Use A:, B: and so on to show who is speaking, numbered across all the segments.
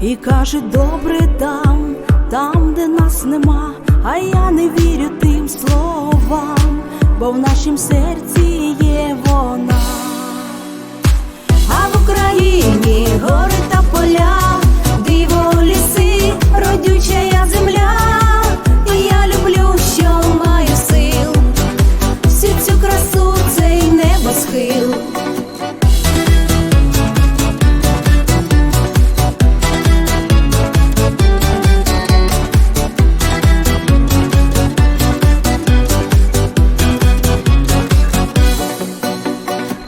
A: і каже, добре там, там, де нас нема, а я не вірю тим словам, бо в нашім серці є вона. А в Україні гори та поля, диво ліси, родюча земля, я люблю, що маю сил, всю цю красу, цей небосхил.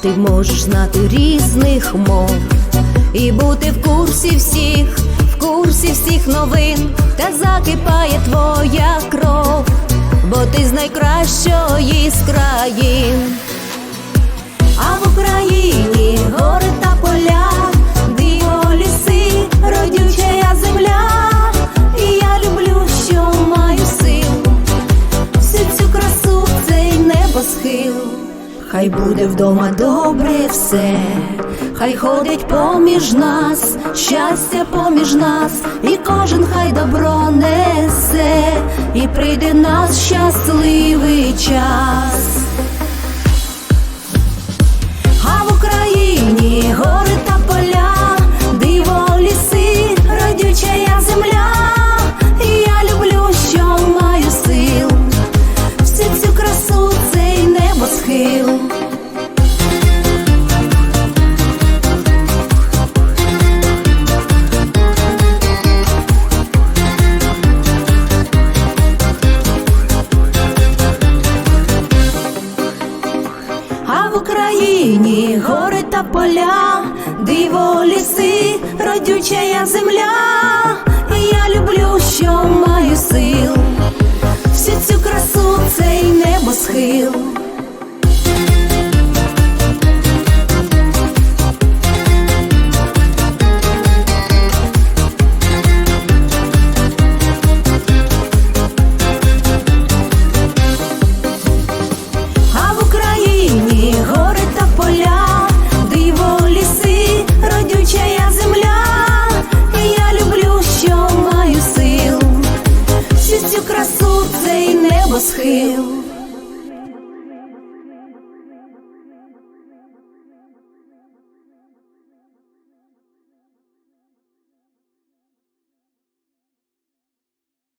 A: Ти можеш знати різних мов і бути в курсі всіх, в курсі всіх новин, та закипає твоя кров, бо ти з найкращої з країн. Хай буде вдома добре все, хай ходить поміж нас, щастя поміж нас, і кожен хай добро несе, і прийде нас щасливий Україні гори та поля, диво ліси, родюча я земля, я люблю, що маю сил, всю цю красу, цей небосхил. you.